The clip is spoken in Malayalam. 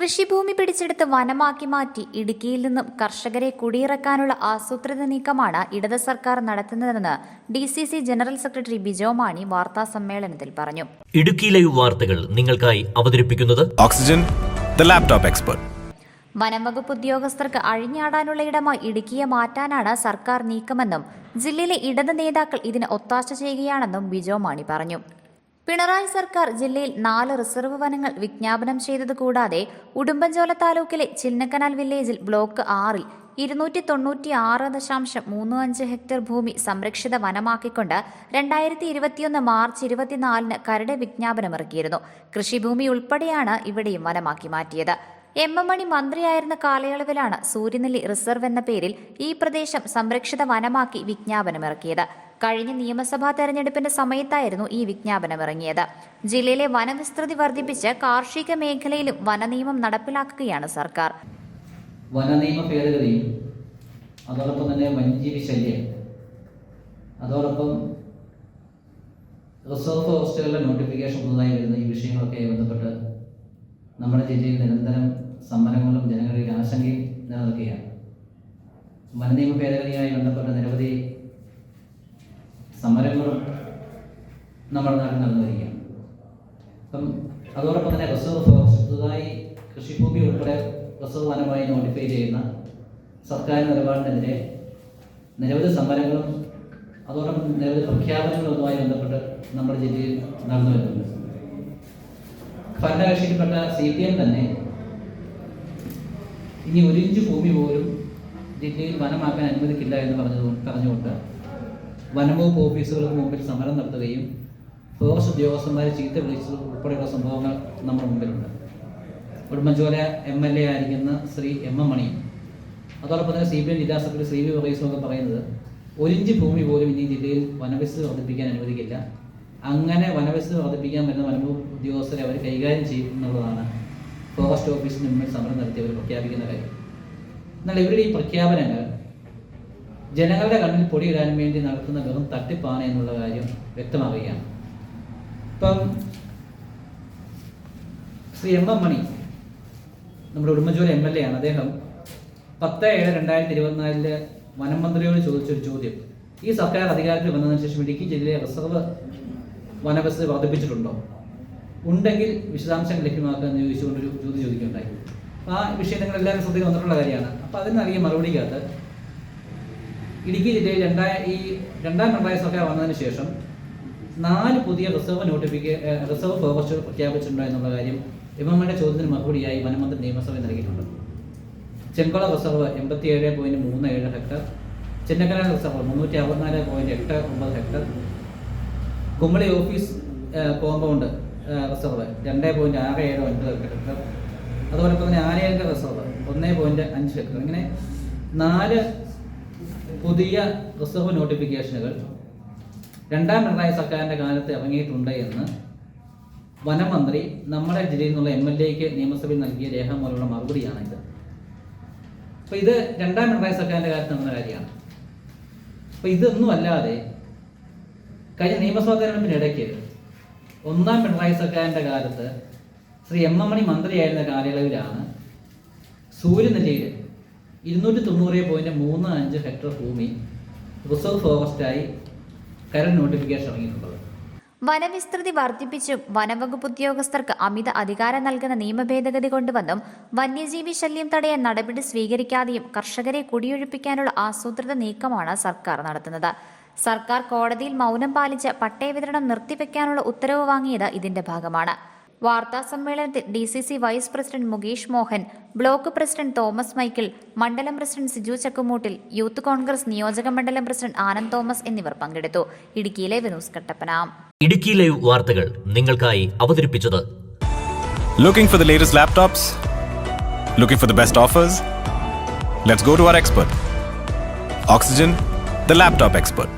കൃഷിഭൂമി പിടിച്ചെടുത്ത് വനമാക്കി മാറ്റി ഇടുക്കിയിൽ നിന്നും കർഷകരെ കുടിയിറക്കാനുള്ള ആസൂത്രിത നീക്കമാണ് ഇടത് സർക്കാർ നടത്തുന്നതെന്ന് D C C general secretary Bijo Mani വാർത്താ സമ്മേളനത്തിൽ പറഞ്ഞു ഇടുക്കിയിലെ ലൈവ് വാർത്തകൾ നിങ്ങൾക്കായി അവതരിപ്പിക്കുന്നത് ഓക്സിജൻ ലാപ്ടോപ്പ് എക്സ്പെർട്ട് expert. വനം വകുപ്പ് ഉദ്യോഗസ്ഥർക്ക് അഴിഞ്ഞാടാനുള്ള ഇടമായി ഇടുക്കിയെ മാറ്റാനാണ് സർക്കാർ നീക്കമെന്നും ജില്ലയിലെ ഇടത് നേതാക്കൾ ഇതിന് ഒത്താശ ചെയ്യുകയാണെന്നും ബിജോ മാണി പറഞ്ഞു പിണറായി സർക്കാർ ജില്ലയിൽ നാല് റിസർവ് വനങ്ങൾ വിജ്ഞാപനം ചെയ്തത് കൂടാതെ ഉടുമ്പൻചോല താലൂക്കിലെ ചിന്നക്കനാൽ വില്ലേജിൽ ബ്ലോക്ക് ആറിൽ ഇരുന്നൂറ്റി തൊണ്ണൂറ്റി ആറ് ദശാംശം മൂന്ന് അഞ്ച് ഹെക്ടർ ഭൂമി സംരക്ഷിത വനമാക്കിക്കൊണ്ട് രണ്ടായിരത്തി ഇരുപത്തിയൊന്ന് മാർച്ച് ഇരുപത്തിനാലിന് കരട് വിജ്ഞാപനമിറക്കിയിരുന്നു. കൃഷിഭൂമി ഉൾപ്പെടെയാണ് ഇവിടെയും വനമാക്കി മാറ്റിയത്. എം എം മണി മന്ത്രിയായിരുന്ന കാലയളവിലാണ് സൂര്യനെല്ലി റിസർവ് എന്ന പേരിൽ ഈ പ്രദേശം സംരക്ഷിത വനമാക്കി വിജ്ഞാപനമിറക്കിയത്. കഴിഞ്ഞ നിയമസഭാ തെരഞ്ഞെടുപ്പിന്റെ സമയത്തായിരുന്നു ഈ വിജ്ഞാപനം ഇറങ്ങിയത് ജില്ലയിലെ വനവിസ്തൃതി വർദ്ധിപ്പിച്ച് കാർഷിക മേഖലയിലും വനനിയമം നടപ്പിലാക്കുകയാണ് സർക്കാർ. വനനിയമ ഭേദഗതിയും അതോടൊപ്പം തന്നെ വന്യജീവി ശല്യം അതോടൊപ്പം റിസർവ് ഫോറസ്റ്റുകളുടെ നോട്ടിഫിക്കേഷൻ പുതുതായി വരുന്ന ഈ വിഷയങ്ങളൊക്കെ ബന്ധപ്പെട്ട് നമ്മുടെ ജില്ലയിൽ നിരന്തരം സമരങ്ങളും ജനങ്ങളിൽ ആശങ്കയും നിലനിൽക്കുകയാണ്. വനനിയമ ഭേദഗതിയുമായി ബന്ധപ്പെട്ട നിരവധി സമരങ്ങളും നമ്മുടെ നാട്ടിൽ നടന്നിരിക്കുകയാണ് അപ്പം അതോടൊപ്പം തന്നെ റിസർവ് ഫോറസ്റ്റ് പുതുതായി കൃഷിഭൂമി ഉൾപ്പെടെ റിസർവ് വനമായി നോട്ടിഫൈ ചെയ്യുന്ന സർക്കാർ നിലപാടിനെതിരെ നിരവധി സമരങ്ങളും അതോടൊപ്പം നിരവധി പ്രഖ്യാപനങ്ങളുമായി ബന്ധപ്പെട്ട് നമ്മുടെ ജില്ലയിൽ നടന്നു വരുന്നുണ്ട്. ഭരണകക്ഷിയിൽപ്പെട്ട സി പി എം തന്നെ ഇനി ഒരു ഇഞ്ച് ഭൂമി പോലും ജില്ലയിൽ വനമാക്കാൻ അനുവദിക്കില്ല എന്ന് പറഞ്ഞു പറഞ്ഞുകൊണ്ട് വനംവകുപ്പ് ഓഫീസുകൾക്ക് മുമ്പിൽ സമരം നടത്തുകയും ഫോറസ്റ്റ് ഉദ്യോഗസ്ഥന്മാരെ ചീത്ത വിളിച്ചത് ഉൾപ്പെടെയുള്ള സംഭവങ്ങൾ നമ്മുടെ മുമ്പിലുണ്ട്. ഉടുമ്പൻചോല എം എൽ എ ആയിരിക്കുന്ന ശ്രീ എം എം മണിയും അതോടൊപ്പം തന്നെ സി പി എം ജില്ലാ സെക്രട്ടറി ശ്രീ വി വർഗീസും ഒക്കെ പറയുന്നത് ഒരിഞ്ച് ഭൂമി പോലും ഇനി ജില്ലയിൽ വനവിസ്തൃതി വർദ്ധിപ്പിക്കാൻ അനുവദിക്കില്ല. അങ്ങനെ വനവിസ്തൃതി വർദ്ധിപ്പിക്കാൻ വരുന്ന വനംവകുപ്പ് ഉദ്യോഗസ്ഥരെ അവർ കൈകാര്യം ചെയ്യും എന്നുള്ളതാണ് ഫോറസ്റ്റ് ഓഫീസിന് മുമ്പിൽ സമരം നടത്തി അവർ പ്രഖ്യാപിക്കുന്ന കാര്യം. എന്നാൽ ഇവരുടെ ഈ പ്രഖ്യാപനങ്ങൾ ജനങ്ങളുടെ കണ്ണിൽ പൊടിയിടാൻ വേണ്ടി നടത്തുന്ന വെറും തട്ടിപ്പാണ് എന്നുള്ള കാര്യം വ്യക്തമാവുകയാണ്. ഇപ്പം ശ്രീ എം എം മണി നമ്മുടെ ഉടുമ്പൻചോല എം എൽ എ ആണ്. അദ്ദേഹം പത്ത് ഏഴ് രണ്ടായിരത്തി ഇരുപത്തിനാലിൽ വനം മന്ത്രിയോട് ചോദിച്ചൊരു ചോദ്യം. ഈ സർക്കാർ അധികാരത്തിൽ വന്നതിന് ശേഷം ഇടുക്കി ജില്ലയിലെ റിസർവ് വനവസ്ഥ വർദ്ധിപ്പിച്ചിട്ടുണ്ടോ? ഉണ്ടെങ്കിൽ വിശദാംശങ്ങൾ ലഭ്യമാക്കുക എന്ന് ചോദിച്ചുകൊണ്ടൊരു ചോദ്യം ചോദിക്കുകയുണ്ടായി. ആ വിഷയം നിങ്ങൾ എല്ലാവരും ശ്രദ്ധയിൽ വന്നിട്ടുള്ള കാര്യമാണ്. അപ്പോൾ അതിന് നൽകിയ മറുപടിക്കകത്ത് ഇടുക്കി ജില്ലയിൽ രണ്ടായ ഈ രണ്ടാം രണ്ടായിരം സർക്കാർ വന്നതിന് ശേഷം നാല് പുതിയ റിസർവ് നോട്ടിഫിക്കേ റിസർവ് ഫോറസ്റ്റുകൾ പ്രഖ്യാപിച്ചിട്ടുണ്ടോ എന്നുള്ള കാര്യം എം എം എയുടെ ചോദ്യത്തിന് മറുപടിയായി വനമന്ത്രി നിയമസഭയിൽ നൽകിയിട്ടുണ്ട്. ചെങ്കുള റിസർവ് എൺപത്തി ഏഴ് പോയിന്റ് മൂന്ന് ഏഴ് ഹെക്ടർ ചിന്നക്കര റിസർവ് മുന്നൂറ്റി അറുപത്തിനാല് പോയിന്റ് എട്ട് ഒമ്പത് hectare Kumbali office compound reserve രണ്ട് പോയിന്റ് ആറ് ഏഴ് ഒൻപത് ഹെക്ടർ അതുപോലെ തന്നെ ആനയങ്ക റിസർവ് ഒന്ന് പോയിന്റ് അഞ്ച് ഹെക്ടർ ഇങ്ങനെ നാല് പുതിയ റിസർവ് നോട്ടിഫിക്കേഷനുകൾ രണ്ടാം പിണറായി സർക്കാരിന്റെ കാലത്ത് ഇറങ്ങിയിട്ടുണ്ട് എന്ന് വനമന്ത്രി നമ്മുടെ ജില്ലയിൽ നിന്നുള്ള എം എൽ എക്ക് നിയമസഭയിൽ നൽകിയ രേഖാമൂലമുള്ള മറുപടിയാണ് ഇത്. അപ്പോൾ ഇത് രണ്ടാം പിണറായി സർക്കാരിന്റെ കാലത്ത് നടന്ന കാര്യമാണ്. അപ്പോൾ ഇതൊന്നും അല്ലാതെ കഴിഞ്ഞ നിയമസഭാ തെരഞ്ഞെടുപ്പിനിടയ്ക്ക് ഒന്നാം പിണറായി സർക്കാരിന്റെ കാലത്ത് ശ്രീ എം എം മണി മന്ത്രിയായിരുന്ന കാലയളവിലാണ് സൂര്യനെല്ലിയിൽ ഇരുന്നൂറ്റി തൊണ്ണൂറ് പോയിന്റ് മൂന്ന് അഞ്ച് ഹെക്ടർ ഭൂമി റിസർവ് ഫോറസ്റ്റായി കരട് നോട്ടിഫിക്കേഷൻ ഇറങ്ങിയിട്ടുള്ളത്. വനവിസ്തൃതി വർദ്ധിപ്പിച്ചും വനവകുപ്പ് ഉദ്യോഗസ്ഥർക്ക് അമിത അധികാരം നൽകുന്ന നിയമഭേദഗതി കൊണ്ടുവന്നും വന്യജീവി ശല്യം തടയാൻ നടപടി സ്വീകരിക്കാതെയും കർഷകരെ കുടിയൊഴിപ്പിക്കാനുള്ള ആസൂത്രിത നീക്കമാണ് സർക്കാർ നടത്തുന്നത്. സർക്കാർ കോടതിയിൽ മൗനം പാലിച്ച് പട്ടയ വിതരണം നിർത്തിവെക്കാനുള്ള ഉത്തരവ് വാങ്ങിയത് ഇതിന്റെ ഭാഗമാണ്. വാർത്താ സമ്മേളനത്തിൽ D C C vice president Mukesh Mohan block president Thomas Michael മണ്ഡലം president Siju Chakkumoottil youth Congress നിയോജക മണ്ഡലം പ്രസിഡന്റ് ആനന്ദ് തോമസ് എന്നിവർ പങ്കെടുത്തു ഇടുക്കിയിലെ വിനൂസ് കട്ടപ്പന ഇടുക്കി ലൈവ് വാർത്തകൾ നിങ്ങൾക്കായി അവതരിപ്പിച്ചത് Looking for the latest laptops? Looking for the best offers? Let's go to our expert. Oxygen, the laptop expert.